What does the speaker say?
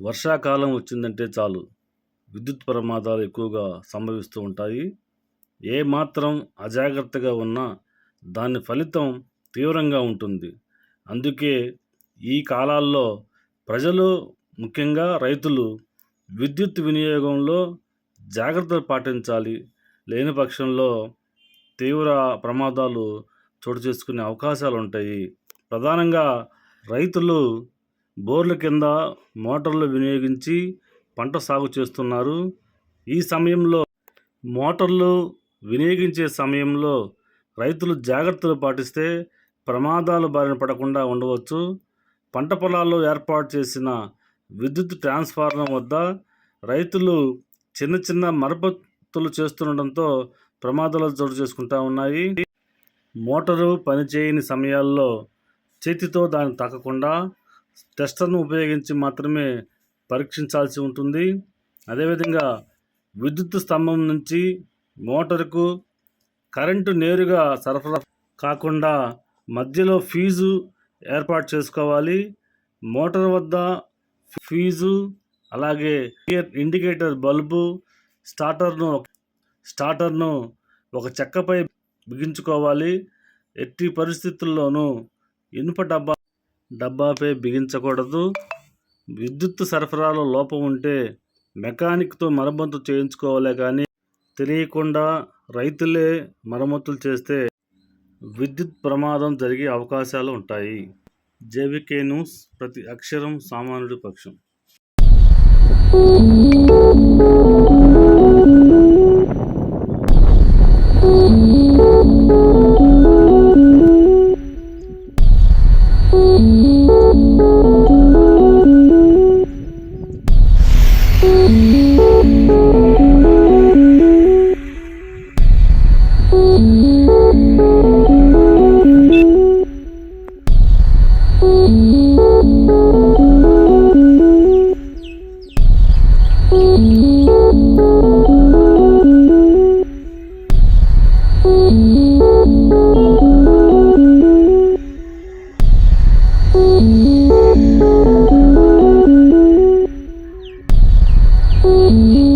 వర్షాకాలం వచ్చిందంటే చాలు. విద్యుత్ ప్రమాదాలు ఎక్కువగా సంభవిస్తూ ఉంటాయి. ఏ మాత్రం అజాగ్రత్తగా ఉన్నా దాని ఫలితం తీవ్రంగా ఉంటుంది. అందుకే ఈ కాలాల్లో ప్రజలు ముఖ్యంగా రైతులు విద్యుత్ వినియోగంలో జాగ్రత్తలు పాటించాలి. లేని పక్షంలో తీవ్ర ప్రమాదాలు చోటు చేసుకునే అవకాశాలు ఉంటాయి ప్రధానంగా రైతులు బోర్ల కింద మోటార్లు వినియోగించి పంట సాగు చేస్తున్నారు. ఈ సమయంలో మోటార్లు వినియోగించే సమయంలో రైతులు జాగ్రత్తలు పాటిస్తే ప్రమాదాలు బారిన పడకుండా ఉండవచ్చు. పంట పొలాల్లో ఏర్పాటు చేసిన విద్యుత్ ట్రాన్స్ఫార్మర్ వద్ద రైతులు చిన్న చిన్న మరమ్మతులు చేస్తుండడంతో ప్రమాదాలు చోటు చేసుకుంటూ ఉన్నాయి. మోటారు పనిచేయని సమయాల్లో చేతితో దాన్ని తాకకుండా టెస్టర్ను ఉపయోగించి మాత్రమే పరీక్షించాల్సి ఉంటుంది. అదేవిధంగా విద్యుత్ స్తంభం నుంచి మోటారుకు కరెంటు నేరుగా సరఫరా కాకుండా మధ్యలో ఫీజు ఏర్పాటు చేసుకోవాలి. మోటార్ వద్ద ఫీజు అలాగే ఇండికేటర్ బల్బు స్టార్టర్ను స్టార్టర్ను ఒక చెక్కపై బిగించుకోవాలి. ఎట్టి పరిస్థితుల్లోనూ ఇనుప డబ్బా డబ్బాపై బిగించకూడదు. విద్యుత్ సరఫరాలో లోపం ఉంటే మెకానిక్తో మరమ్మతు చేయించుకోవాలే కానీ తెలియకుండా రైతులే మరమ్మతులు చేస్తే విద్యుత్ ప్రమాదం జరిగే అవకాశాలు ఉంటాయి. జేవికే న్యూస్ ప్రతి అక్షరం సామాన్యుడి పక్షం. Thank mm -hmm. you.